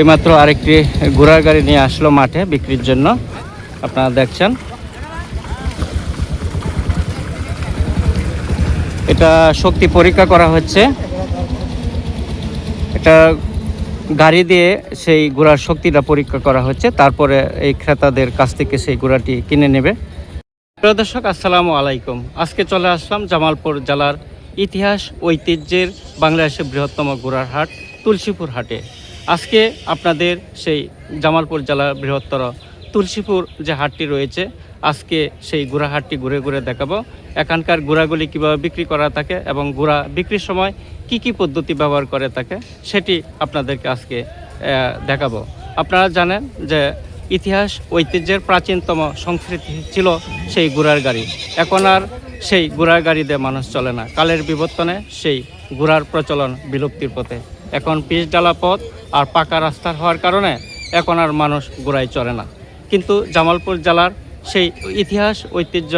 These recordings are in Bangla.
এইমাত্র আরেকটি ঘোড়ার গাড়ি নিয়ে আসলো মাঠে বিক্রির জন্য। আপনারা দেখছেন। এটা শক্তি পরীক্ষা করা হচ্ছে। এটা গাড়ি দিয়ে সেই ঘোড়ার শক্তিটা পরীক্ষা করা হচ্ছে। তারপরে এই ক্রেতাদের কাছ থেকে সেই ঘোড়াটি কিনে নেবে। প্রিয় দর্শক, আসসালামু আলাইকুম। আজকে চলে আসলাম জামালপুর জেলার ইতিহাস, ঐতিহ্যের, বাংলাদেশের বৃহত্তম ঘোড়ার হাট, তুলসীপুর হাটে। আজকে আপনাদের সেই জামালপুর জেলার বৃহত্তর তুলসীপুর যে হাটটি রয়েছে, আজকে সেই ঘোড়া হাটটি ঘুরে ঘুরে দেখাবো। এখানকার ঘোড়াগুলি কীভাবে বিক্রি করা থাকে এবং ঘোড়া বিক্রির সময় কি কি পদ্ধতি ব্যবহার করে থাকে, সেটি আপনাদেরকে আজকে দেখাবো। আপনারা জানেন যে ইতিহাস ঐতিহ্যের প্রাচীনতম সংস্কৃতি ছিল সেই ঘোড়ার গাড়ি। এখন আর সেই ঘোড়ার গাড়িতে মানুষ চলে না। কালের বিবর্তনে সেই ঘোড়ার প্রচলন বিলুপ্তির পথে। এখন পিচ ডালা পথ আর পাকা রাস্তার হওয়ার কারণে এখন আর মানুষ ঘোড়ায় চলে না। কিন্তু জামালপুর জেলার সেই ইতিহাস, ঐতিহ্য,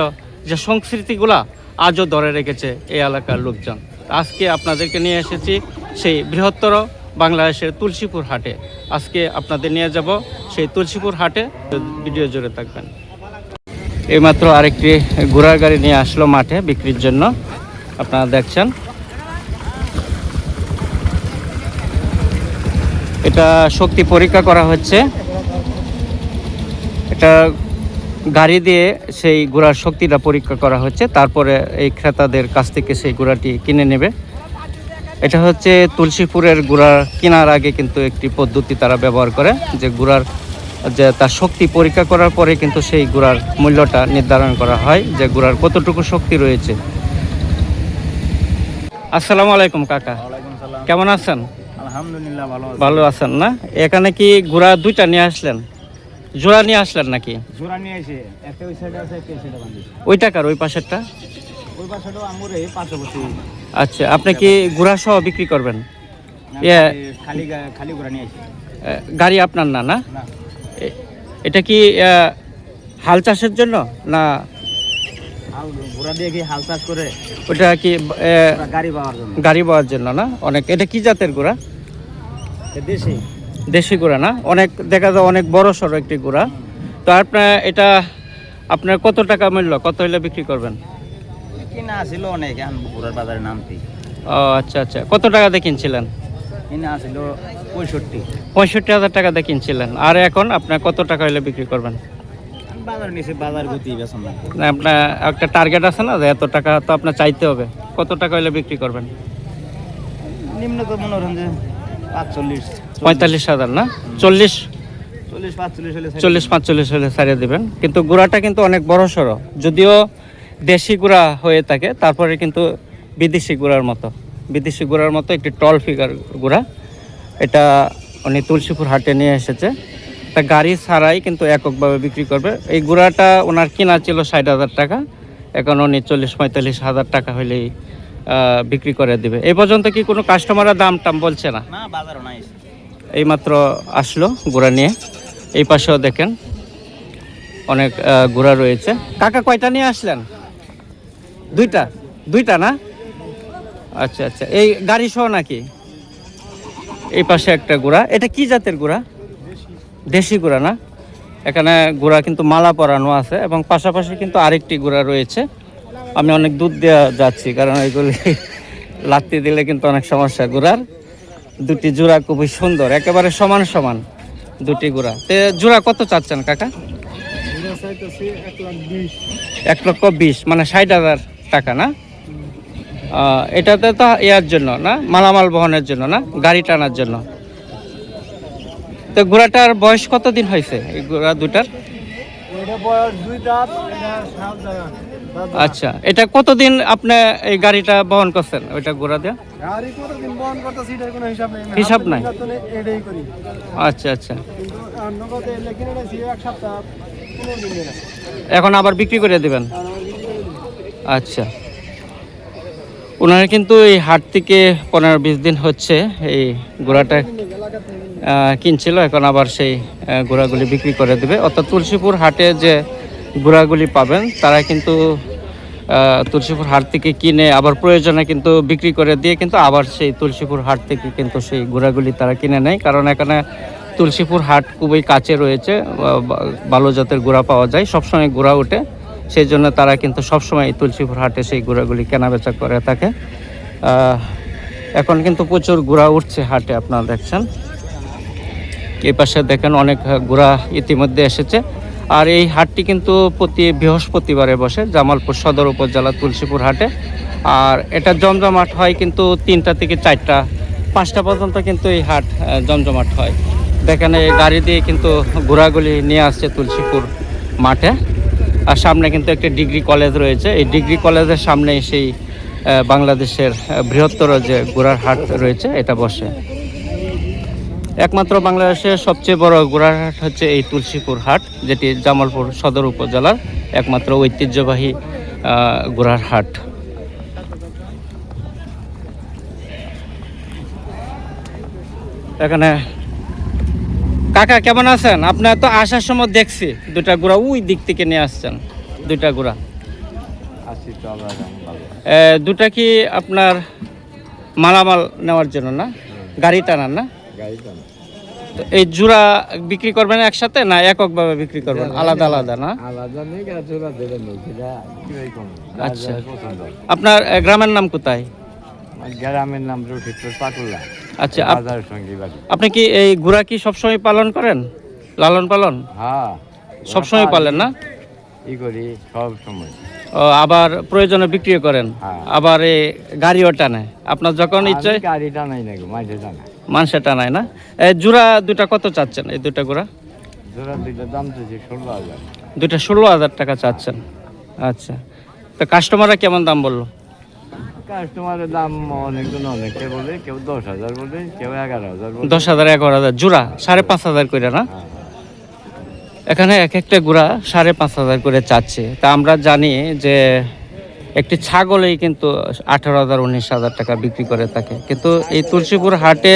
যে সংস্কৃতিগুলা আজও ধরে রেখেছে এই এলাকার লোকজন। আজকে আপনাদেরকে নিয়ে এসেছি সেই বৃহত্তর বাংলাদেশের তুলসীপুর হাটে। আজকে আপনাদের নিয়ে যাব সেই তুলসীপুর হাটে। ভিডিও জুড়ে থাকবেন। এইমাত্র আরেকটি ঘোড়ার গাড়ি নিয়ে আসলো মাঠে বিক্রির জন্য। আপনারা দেখছেন এটা শক্তি পরীক্ষা করা হচ্ছে। এটা গাড়ি দিয়ে সেই ঘোড়ার শক্তিটা পরীক্ষা করা হচ্ছে। তারপরে এই ক্রেতাদের কাছ থেকে সেই ঘোড়াটি কিনে নেবে। এটা হচ্ছে তুলসীপুরের গুড়া কেনার আগে কিন্তু একটি পদ্ধতি তারা ব্যবহার করে যে গুড়ার যে তার শক্তি পরীক্ষা করার পরে কিন্তু সেই গুড়ার মূল্যটা নির্ধারণ করা হয় যে গুড়ার কতটুকু শক্তি রয়েছে। আসসালামু আলাইকুম কাকা। কেমন আছেন? আলহামদুলিল্লাহ ভালো ভালো আছেন না? এখানে কি গুড়া দুইটা নিয়ে আসলেন? জোড়া নিয়ে আসলেন নাকি? জোড়া নিয়ে এসে একটা ওই সাইডে আছে একটা সাইডে ওই টাকার ওই পাশেরটা ওই এই পাশাপাশি আচ্ছা আপনি কি গুড়া সহ বিক্রি করবেন? ইয়ে। খালি- খালি ঘোড়া নিয়ে এসে গাড়ি আপনার না না? এটা কি হাল চাষের জন্য না ঘোড়া দিয়ে কি হাল চাষ করে? ওটা কি গাড়ি পাওয়ার জন্য। গাড়ি পাওয়ার জন্য না? অনেক এটা কি জাতের এ দেশি? দেশি গুড়া না? অনেক দেখা যায় অনেক বড় সড়ো একটি গুড়া। তো আপনার এটা আপনার কত টাকা মূল্য? কত হইলে বিক্রি করবেন? কিনা আসিল অনেক ঘোড়ার বাজারে নামতি। ও আচ্ছা আচ্ছা। কত টাকা দিয়ে কিনছিলেন? কিনা আসিল পঁয়ষট্টি। পঁয়ষট্টি হাজার টাকা দিয়ে কিনছিলেন। আর এখন আপনার কত টাকা হইলে বিক্রি করবেন? বাজার নিচে বাজার গতি না। আপনার একটা টার্গেট আছে না যে এত টাকা তো আপনার চাইতে হবে। কত টাকা হইলে বিক্রি করবেন? নিম্ন তো মনে করেন যে পাঁচচল্লিশ পঁয়তাল্লিশ হাজার না? চল্লিশ? চল্লিশ পাঁচচল্লিশ হলে ছাড়িয়ে দেবেন। কিন্তু গুড়াটা কিন্তু অনেক বড় সড়ো। যদিও দেশি গুড়া হয়ে থাকে তারপরে কিন্তু বিদেশি গুড়ার মতো। বিদেশি গুড়ার মতো একটি টল ফিগার গুড়া। এটা উনি তুলসীপুর হাটে নিয়ে এসেছে। তা গাড়ি ছাড়াই কিন্তু এককভাবে বিক্রি করবে। এই গুড়াটা ওনার কেনা ছিল ষাট হাজার টাকা। এখন উনি চল্লিশ পঁয়তাল্লিশ হাজার টাকা হলেই বিক্রি করে দিবে। এই পর্যন্ত কি কোনো কাস্টমারের দাম টাম বলছে না? নাই। এইমাত্র আসলো ঘোড়া নিয়ে। এই পাশেও দেখেন অনেক ঘোড়া রয়েছে। কাকা কয়টা নিয়ে আসলেন? দুইটা? দুইটা না? আচ্ছা আচ্ছা। এই গাড়ি সহ নাকি? এই পাশে একটা ঘোড়া এটা কি জাতের ঘোড়া দেশি ঘোড়া না? এখানে ঘোড়া কিন্তু মালা পরানো আছে এবং পাশাপাশি কিন্তু আরেকটি ঘোড়া রয়েছে। আমি অনেক দুধ দেওয়া যাচ্ছি কারণ এগুলি লাত্তি দিলে কিন্তু অনেক সমস্যা ঘোড়ার দুটি জোড়া খুবই সুন্দর একেবারে সমান সমান দুটি গোড়া। তে জোড়া কত চাচ্ছেন কাকা? এক লক্ষ বিশ মানে ষাট হাজার টাকা না? এটাতে তো ইয়ার জন্য না মালামাল বহনের জন্য না গাড়ি টানার জন্য? তো ঘোড়াটার বয়স কতদিন হয়েছে এই ঘোড়া দুটার? আচ্ছা এটা কতদিন আপনি এই গাড়িটা বহন করছেন? ওইটা ঘোড়া দিয়ে? গাড়ি কতদিন বহন করতেছি এটার কোনো হিসাব নেই হিসাব নাই? এটাই করি। আচ্ছা আচ্ছা। নগদে এক সপ্তাহ এখন আবার বিক্রি করে দিবেন। আচ্ছা। ওনারা কিন্তু এই হাট থেকে পনেরো বিশ দিন হচ্ছে এই ঘোড়াটা কিনছিল এখন আবার সেই ঘোড়াগুলি বিক্রি করে দেবে। অর্থাৎ তুলসীপুর হাটে যে ঘোড়াগুলি পাবেন। তারা কিন্তু তুলসীপুর হাট থেকে কিনে আবার প্রয়োজনে কিন্তু বিক্রি করে দিয়ে কিন্তু আবার সেই তুলসীপুর হাট থেকে কিন্তু সেই ঘোড়াগুলি তারা কিনে নেয়। কারণ এখানে তুলসীপুর হাট খুবই কাছে রয়েছে ভালো জাতের গুড়া পাওয়া যায়। সবসময় গুড়া ওঠে, সেই জন্য তারা কিন্তু সবসময় তুলসীপুর হাটে সেই গুড়াগুলি কেনাবেচা করে থাকে। এখন কিন্তু প্রচুর গুড়া উঠছে হাটে, আপনারা দেখছেন। এই পাশে দেখেন অনেক গুড়া ইতিমধ্যে এসেছে। আর এই হাটটি কিন্তু প্রতি বৃহস্পতিবারে বসে, জামালপুর সদর উপজেলা তুলসীপুর হাটে। আর এটা জমজমাট হয় কিন্তু তিনটা থেকে চারটা, পাঁচটা পর্যন্ত কিন্তু এই হাট জমজমাট হয়। দেখেন এই গাড়ি দিয়ে কিন্তু ঘোরাগুলি নিয়ে আসছে তুলসীপুর মাঠে। আর সামনে কিন্তু একটা ডিগ্রি কলেজ রয়েছে। এই ডিগ্রি কলেজের সামনে সেই বাংলাদেশের বৃহত্তর যে ঘোড়ার হাট রয়েছে, এটা বসে। একমাত্র বাংলাদেশের সবচেয়ে বড় ঘোড়ার হাট হচ্ছে এই তুলসীপুর হাট যেটি জামালপুর সদর উপজেলার একমাত্র ঐতিহ্যবাহী ঘোড়ার হাট। এখানে কাকা কেমন আছেন? আপনার তো আসার সময় দেখছি দুটা ঘোড়া ওই দিক থেকে নিয়ে আসছেন ভালো এ, দুটা কি আপনার মালামাল নেওয়ার জন্য না? গাড়ি টানার না? গাড়ি এই জোড়া বিক্রি করবেন একসাথে না এককভাবে বিক্রি করবেন? আলাদা আলাদা না? আচ্ছা। আপনার গ্রামের নাম কোথায়? গ্রামের নাম পাটুল্লা আচ্ছা আপনি কি এই ঘোড়া কি সবসময় পালন করেন? লালন পালন? হ্যাঁ। সবসময় পালেন না? ই করি সব সময় আবার প্রয়োজনে বিক্রিও করেন? হ্যাঁ। আবার এই গাড়িও টানে। আপনার যখন ইচ্ছে গাড়ি টানাই না মাঝে টানা মানুষে টানায় না? এই জোড়া দুটা কত চাচ্ছেন? এই দুটা ঘোড়া জোড়া দুইটা দাম ষোলো হাজার। দুইটা ষোলো হাজার টাকা চাচ্ছেন। আচ্ছা। তো কাস্টমাররা কেমন দাম বলল? কাস্টমারের দাম অনেকজন অনেকে বলে কেউ দশ হাজার বলে কেউ এগারো হাজার বলে। দশ হাজার এগারো হাজার জোড়া সাড়ে পাঁচ হাজার করে না? হ্যাঁ, এখানে এক একটা গুড়া সাড়ে পাঁচ হাজার করে চাচ্ছে। তা আমরা জানি যে একটি ছাগলেই কিন্তু আঠারো হাজার, উনিশ হাজার টাকা বিক্রি করে থাকে। কিন্তু এই তুলসীপুর হাটে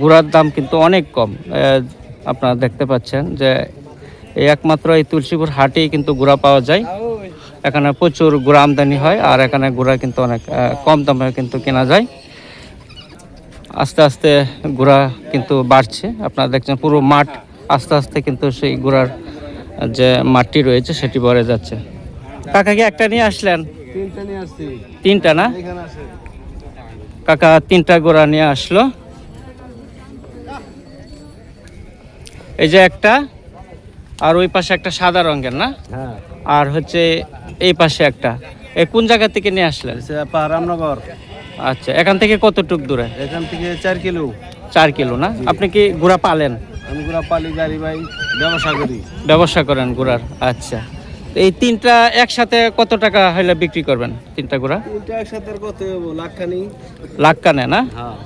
গুড়ার দাম কিন্তু অনেক কম। আপনারা দেখতে পাচ্ছেন যে এই একমাত্র এই তুলসীপুর হাটেই কিন্তু গুড়া পাওয়া যায়। এখানে প্রচুর গুড়া আমদানি হয় আর এখানে গুড়া কিন্তু অনেক কম দামে কিন্তু কেনা যায়। আস্তে আস্তে গুড়া কিন্তু বাড়ছে। আপনারা দেখছেন পুরো মাঠ আস্তে আস্তে কিন্তু সেই গুড়ার যে মাঠটি রয়েছে সেটি ভরে যাচ্ছে। কাকা কি একটা নিয়ে আসলেন? তিনটা নিয়ে আসছি। তিনটা না? কাকা তিনটা গোড়া নিয়ে আসলো। এই যে একটা আর ওই পাশে একটা সাদা রঙের না? হ্যাঁ। আর হচ্ছে এই পাশে একটা। এই কোন জায়গা থেকে নিয়ে আসলেন? রামনগর আচ্ছা এখান থেকে কতটুক দূরে? এখান থেকে চার কিলো। চার কিলো না? আপনি কি গুড়া পালেন? আমি গুলা পালি গাড়ি ভাই ব্যবসা করি। ব্যবসা করেন গুড়ার আচ্ছা। এই তিনটা একসাথে কত টাকা হইলে বিক্রি করবেন তিনটা গুড়া তিনটা একসাথে কত হব লাখ খানি লাখ কানে না? হ্যাঁ।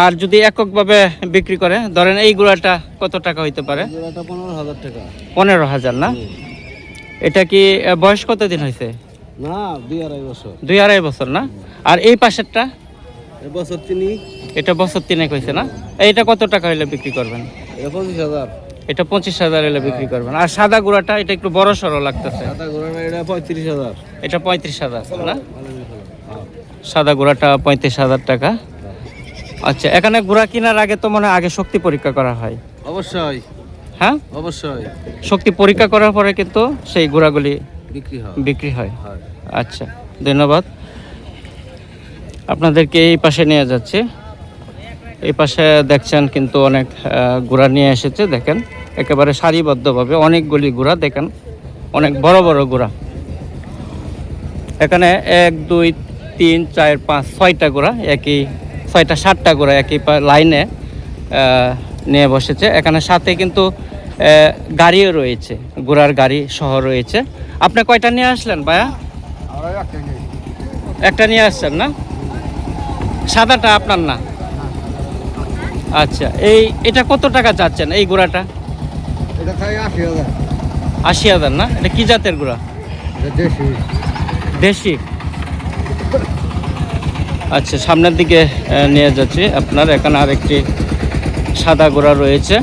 আর যদি এককভাবে বিক্রি করে ধরেন এই গুড়াটা কত টাকা হইতে পারে? পনেরো হাজার টাকা। পনেরো হাজার না? এটা কি বয়স কতদিন হয়েছে না দুই আড়াই বছর। দুই আড়াই বছর না? আর এই পাশেরটা? বছর তিনি। এটা বছর তিনেক হয়েছে না? এইটা কত টাকা হইলে বিক্রি করবেন? পঁচিশ হাজার। এটা পঁচিশ হাজার এলে বিক্রি করবেন। আর সাদা গুঁড়াটা এটা একটু বড় সড়ো লাগতেছে। সাদা ঘোড়াটা এটা পঁয়ত্রিশ হাজার। এটা পঁয়ত্রিশ হাজার না? সাদা গুঁড়াটা পঁয়ত্রিশ হাজার টাকা। আচ্ছা এখানে গুঁড়া কেনার আগে তো মনে হয় আগে শক্তি পরীক্ষা করা হয়। অবশ্যই। হ্যাঁ? অবশ্যই। শক্তি পরীক্ষা করার পরে কিন্তু সেই গুঁড়াগুলি বিক্রি হয়। বিক্রি হয়। হয়। আচ্ছা ধন্যবাদ। আপনাদেরকে এই পাশে নিয়ে যাচ্ছি। এই পাশে দেখছেন কিন্তু অনেক গুড়া নিয়ে এসেছে দেখেন। একেবারে সারিবদ্ধভাবে অনেকগুলি গুড়া, দেখেন, অনেক বড় বড় গুড়া। এখানে এক, দুই, তিন, চার, পাঁচ, ছয়টা গোড়া, একই, ছয়টা, সাতটা গোড়া একই লাইনে নিয়ে বসেছে। এখানে সাথে কিন্তু গাড়িও রয়েছে ঘোড়ার গাড়ি সহ রয়েছে। আপনি কয়টা নিয়ে আসলেন ভাইয়া? একটা নিয়ে আসছেন না? সাদাটা আপনার না? আচ্ছা এই, এটা কত টাকা চাচ্ছেন, এই ঘোড়াটা এটা খাই আশি হাজার। আশি হাজার না? এটা কি জাতের এটা দেশি। দেশি? আচ্ছা সামনের দিকে নিয়ে যাচ্ছি আপনার। এখানে আরেকটি সাদা ঘোড়া রয়েছে।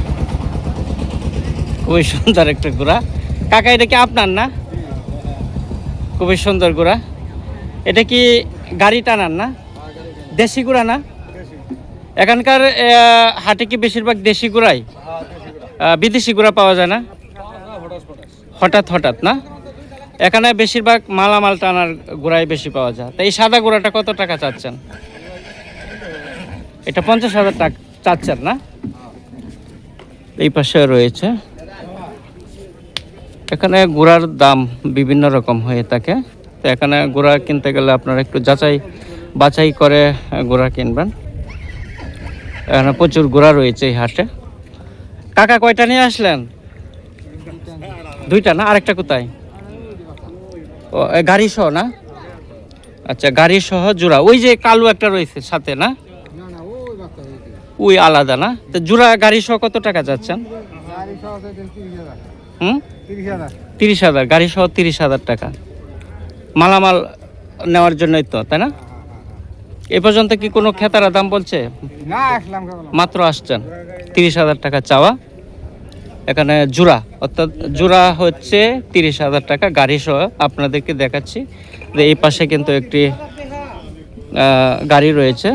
খুবই সুন্দর একটা ঘোড়া কাকা এটা কি আপনার না? খুবই সুন্দর ঘোড়া এটা কি গাড়ি টানার না? দেশি ঘোড়া না? এখানকার হাটে কি বেশিরভাগ দেশি গুড়াই? বিদেশি গুঁড়া পাওয়া যায় না? হঠাৎ হঠাৎ, না? এখানে বেশিরভাগ মালামাল টানার গুড়াই বেশি পাওয়া যায়। তো এই সাদা গুঁড়াটা কত টাকা চাচ্ছেন? এটা পঞ্চাশ হাজার টাকা চাচ্ছেন, না? এই পাশে রয়েছে। এখানে গুড়ার দাম বিভিন্ন রকম হয়ে থাকে। তো এখানে গুঁড়া কিনতে গেলে আপনারা একটু যাচাই, বাছাই করে গুঁড়া কিনবেন। এখানে প্রচুর গুঁড়া রয়েছে এই হাটে। কাকা কয়টা নিয়ে আসলেন? দুইটা না? আরেকটা কোথায়? ও গাড়ি সহ না? আচ্ছা গাড়ি সহ জোড়া। ওই যে কালো একটা রয়েছে সাথে না? ওই আলাদা না? তো জোড়া গাড়ি সহ কত টাকা যাচ্ছেন হুম? তিরিশ হাজার। গাড়ি সহ তিরিশ হাজার টাকা। মালামাল নেওয়ার জন্যই তো তাই না? এ পর্যন্ত কি কোনো খেতারা দাম বলছে? মাত্র আসছেন। তিরিশ হাজার টাকা চাওয়া। এখানে জোড়া, অর্থাৎ জোড়া হচ্ছে তিরিশ হাজার টাকা, গাড়ি সহ আপনাদেরকে দেখাচ্ছি। যে এই পাশে কিন্তু একটি গাড়ি রয়েছে।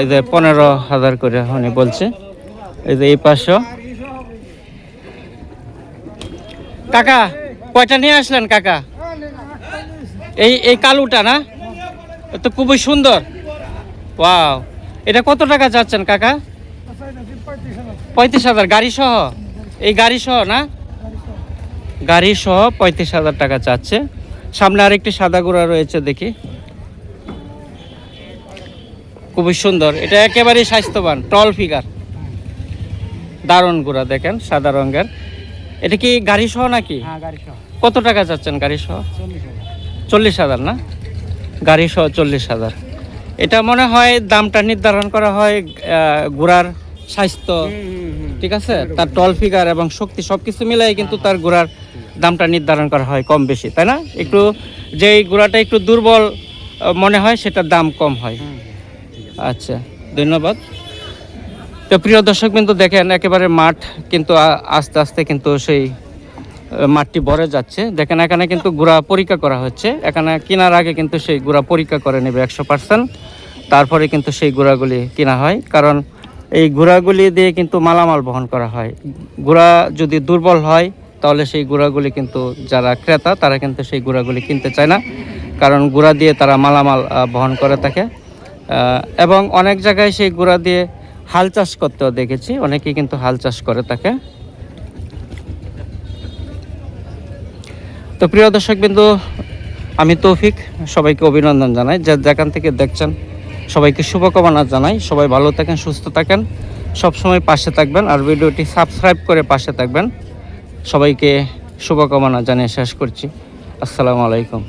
এই যে পনেরো হাজার করে উনি বলছে। এই যে এই কাকা কয়টা নিয়ে আসলেন কাকা? এই এই কালুটা না? তো খুবই সুন্দর। ওয়াও, এটা কত টাকা যাচ্ছেন কাকা? পঁয়ত্রিশ হাজার গাড়ি সহ এই গাড়ি সহ না? গাড়ি সহ পঁয়ত্রিশ হাজার টাকা চাচ্ছে। সামনে আরেকটি সাদা গুঁড়া রয়েছে দেখি। খুবই সুন্দর। এটা একেবারেই স্বাস্থ্যবান টল ফিগার। দারুণ গুঁড়া দেখেন সাদা রঙের। এটা কি গাড়ি সহ নাকি? হ্যাঁ গাড়ি কত টাকা চাচ্ছেন গাড়ি সহ চল্লিশ হাজার না? গাড়ি সহ চল্লিশ হাজার। এটা মনে হয় দামটা নির্ধারণ করা হয় ঘোড়ার স্বাস্থ্য ঠিক আছে? তার টল ফিগার এবং শক্তি সব কিছু মিলাই কিন্তু তার ঘোড়ার দামটা নির্ধারণ করা হয় কম বেশি তাই না? একটু যেই ঘোড়াটা একটু দুর্বল মনে হয় সেটার দাম কম হয়। আচ্ছা ধন্যবাদ। তো প্রিয় দর্শক কিন্তু দেখেন একেবারে মাঠ কিন্তু আস্তে আস্তে কিন্তু সেই মাঠটি ভরে যাচ্ছে। দেখেন এখানে কিন্তু গুড়া পরীক্ষা করা হচ্ছে। এখানে কেনার আগে কিন্তু সেই গুড়া পরীক্ষা করে নেবে একশো পার্সেন্ট তারপরে কিন্তু সেই গুড়াগুলি কেনা হয়। কারণ এই গুড়াগুলি দিয়ে কিন্তু মালামাল বহন করা হয়। গুড়া যদি দুর্বল হয়, তাহলে সেই গুড়াগুলি কিন্তু যারা ক্রেতা, তারা কিন্তু সেই গুড়াগুলি কিনতে চায় না। কারণ গুড়া দিয়ে তারা মালামাল বহন করে থাকে। এবং অনেক জায়গায় সেই গুড়া দিয়ে হাল চাষ করতেও দেখেছি। অনেকেই কিন্তু হাল চাষ করে থাকে। তো প্রিয় দর্শক বিন্দু আমি তৌফিক সবাইকে অভিনন্দন জানাই। যে যেখান থেকে দেখছেন সবাইকে শুভকামনা জানাই। সবাই ভালো থাকেন, সুস্থ থাকেন। সবসময় পাশে থাকবেন আর ভিডিওটি সাবস্ক্রাইব করে পাশে থাকবেন। সবাইকে শুভকামনা জানিয়ে শেষ করছি। আসসালামু আলাইকুম।